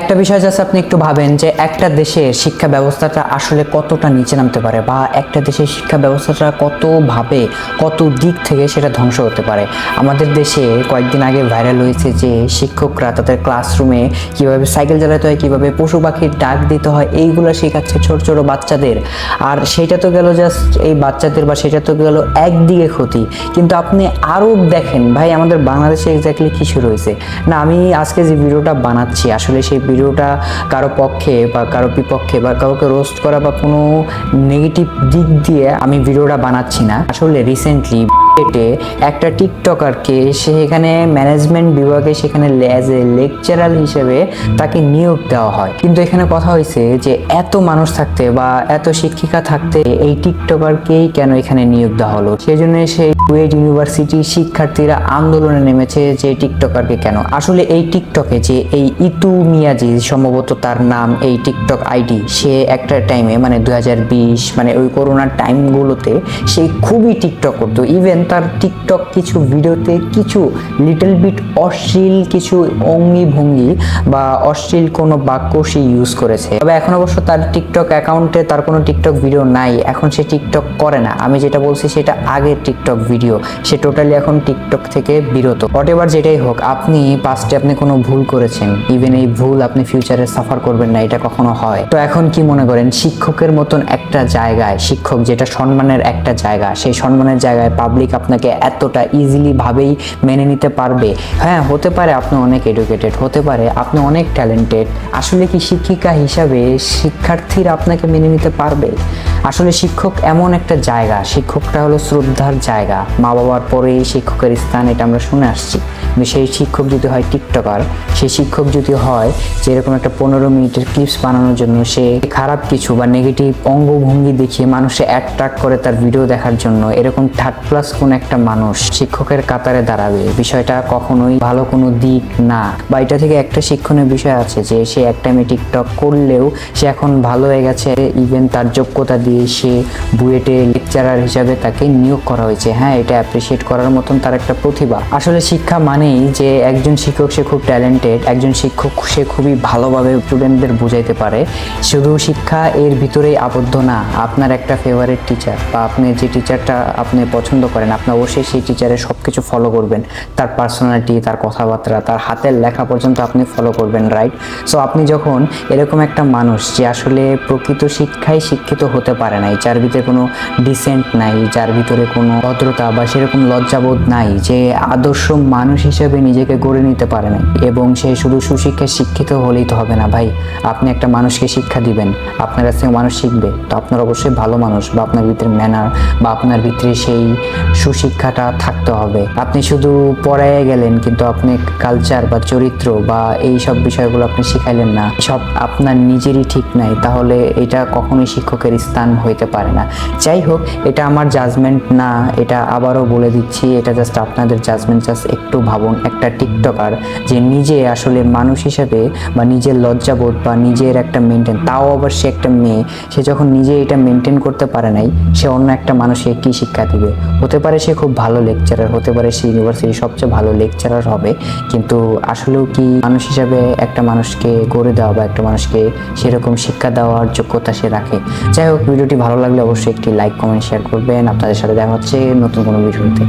একটা বিষয় জাস্ট আপনি একটু ভাবেন যে একটা দেশের শিক্ষা ব্যবস্থাটা আসলে কতটা নিচে নামতে পারে বা একটা দেশের শিক্ষা ব্যবস্থাটা কতভাবে কত দিক থেকে সেটা ধ্বংস হতে পারে? আমাদের দেশে কয়েকদিন আগে ভাইরাল হয়েছে যে শিক্ষকরা তাদের ক্লাসরুমে কীভাবে সাইকেল চালাতে হয়, কীভাবে পশু পাখির ডাক দিতে হয়, এইগুলো শেখাচ্ছে ছোট ছোট বাচ্চাদের। আর সেটা তো গেল জাস্ট এই বাচ্চাদের বা সেটা তো গেল একদিকে ক্ষতি। কিন্তু আপনি আরও দেখেন, ভাই আমাদের বাংলাদেশে এক্স্যাক্টলি কিছু রয়েছে না, আমি আজকে যে ভিডিওটা বানাচ্ছি, আসলে সেই ভিডিওটা কারও পক্ষে বা কারও বিপক্ষে বা কাউকে রোস্ট করা বা কোনো নেগেটিভ দিক দিয়ে আমি ভিডিওটা বানাচ্ছি না। আসলে রিসেন্টলি এটে একটা টিকটকারকে সেখানে ম্যানেজমেন্ট বিভাগে সেখানে এ লেকচারার হিসেবে তাকে নিয়োগ দেওয়া হয়। কিন্তু এখানে কথা হয়েছে যে এত মানুষ থাকতে বা এত শিক্ষিকা থাকতে এই টিকটকারকেই কেন এখানে নিয়োগ দেওয়া হলো? সেই জন্য সেই কুয়েট ইউনিভার্সিটির শিক্ষার্থীরা আন্দোলনে নেমেছে যে টিকটকারকে কেন? আসলে এই টিকটকে যে এই ইতু মিয়াজি সম্ভবত তার নাম, এই টিকটক আইডি, সে একটা টাইমে মানে দুই হাজার বিশ মানে ওই করোনার টাইমগুলোতে সে খুবই টিকটক করতো। ইভেন তার টিকটক কিছু ভিডিওতে কিছু লিটল বিট অশ্লীল কিছু অঙ্গি ভঙ্গি বা অশ্লীল কোনো বাক্য সে ইউজ করেছে। তবে এখন অবশ্য তার টিকটক অ্যাকাউন্টে তার কোনো টিকটক ভিডিও নাই। এখন সে টিকটক করে না। আমি যেটা বলছি সেটা আগের টিকটক ভিডিও সে টোটালি এখন টিকটক থেকে বিরত। হোয়াট এভার যেটাই হোক, আপনি পাস্টে আপনি কোনো ভুল করেছেন। ইভেন এই ভুল আপনি ফিউচারে সাফার করবেন না, এটা কখনো হয়। তো এখন কি মনে করেন? শিক্ষকের মতন একটা জায়গায়, শিক্ষক যেটা সম্মানের একটা জায়গা, সেই সম্মানের জায়গায় পাবলিক আপনাকে এতটা ইজিলি ভাবেই মেনে নিতে পারবে। হ্যাঁ হতে পারে আপনি অনেক এডুকেটেড হতে পারে আপনি অনেক ট্যালেন্টেড আসলে কি শিক্ষিকা হিসাবে শিক্ষার্থীরা আপনাকে মেনে নিতে পারবে? আসলে শিক্ষক এমন একটা জায়গা, শিক্ষকটা হলো শ্রদ্ধার জায়গা। মা বাবার পরেই শিক্ষকের স্থান, এটা আমরা শুনে আসছি। সেই শিক্ষক যদি হয় টিকটকার সেই শিক্ষক যদি হয় যেরকম একটা পনেরো মিনিটের ক্লিপস বানানোর জন্য সে খারাপ কিছু বা নেগেটিভ অঙ্গভঙ্গি দেখিয়ে মানুষে অ্যাট্রাক্ট করে তার ভিডিও দেখার জন্য, এরকম থার্ড ক্লাস কোন একটা মানুষ শিক্ষকের কাতারে দাঁড়াবে। বিষয়টা কখনোই ভালো কোনো দিক না। বা এটা থেকে একটা শিক্ষণীয় বিষয় আছে যে, সে এক টাইমে টিকটক করলেও সে এখন ভালো হয়ে গেছে। ইভেন তার যোগ্যতা দিয়ে সে বুয়েটে লেকচারার হিসাবে তাকে নিয়োগ করা হয়েছে। হ্যাঁ এটা অ্যাপ্রিসিয়েট করার মতন তার একটা প্রতিভা। আসলে শিক্ষা মানেই যে, একজন শিক্ষক সে খুব ট্যালেন্টেড একজন শিক্ষক সে খুবই ভালোভাবে স্টুডেন্টদের বোঝাইতে পারে। শুধু শিক্ষা এর ভিতরেই আবদ্ধ না, আপনার একটা ফেভারিট টিচার বা আপনি যে টিচারটা আপনি পছন্দ করেন আপনি অবশ্যই সেই টিচারের সব কিছু ফলো করবেন। তার পার্সোনালিটি তার কথাবার্তা, তার হাতের লেখা পর্যন্ত আপনি ফলো করবেন রাইট সো আপনি যখন এরকম একটা মানুষ যে আসলে প্রকৃত শিক্ষায় শিক্ষিত হতে পারে নাই, যার ভিতরে কোনো ডিসেন্ট নাই, যার ভিতরে কোনো ভদ্রতা বা সেরকম লজ্জাবোধ নাই, যে আদর্শ মানুষ হিসেবে নিজেকে গড়ে নিতে পারে নাই, এবং সে শুধু সুশিক্ষায় শিক্ষিত হলেই তো হবে না, ভাই। আপনি একটা মানুষকে শিক্ষা দিবেন। আপনার কাছ থেকে মানুষ শিখবে। তো আপনার অবশ্যই ভালো মানুষ বা আপনার ভিতরে ম্যানার বা আপনার ভিতরে সেই সুশিক্ষাটা থাকতে হবে। আপনি শুধু পড়াইয়া গেলেন, কিন্তু আপনি কালচার বা চরিত্র বা এই সব বিষয়গুলো আপনি শিখাইলেন না। সব আপনার নিজেরই ঠিক নাই, তাহলে এটা কখনোই শিক্ষকের স্থান হইতে পারে না। যাই হোক, এটা আমার জাজমেন্ট না, এটা আবারও বলে দিচ্ছি, এটা জাস্ট আপনাদের জাজমেন্ট জাস্ট একটু ভাবুন। একটা টিকটকার যে নিজে আসলে মানুষ হিসেবে বা নিজের লজ্জাবোধ বা নিজের একটা মেনটেন তাও আবার সে একটা মেয়ে, সে যখন নিজে এটা মেনটেন করতে পারে নাই, সে অন্য একটা মানুষকে কী শিক্ষা দিবে? হতে পারে সে খুব ভালো লেকচারার হতে পারে সে ইউনিভার্সিটির সবচেয়ে ভালো লেকচারার হবে। কিন্তু আসলেও কি মানুষ হিসাবে একটা মানুষকে গড়ে দেওয়া বা একটা মানুষকে সেরকম শিক্ষা দেওয়ার যোগ্যতা সে রাখে? যাই হোক, ভিডিওটি ভালো লাগলে অবশ্যই একটি লাইক কমেন্ট শেয়ার করবেন। আপনাদের সাথে দেখা হচ্ছে নতুন কোনো ভিডিওতে।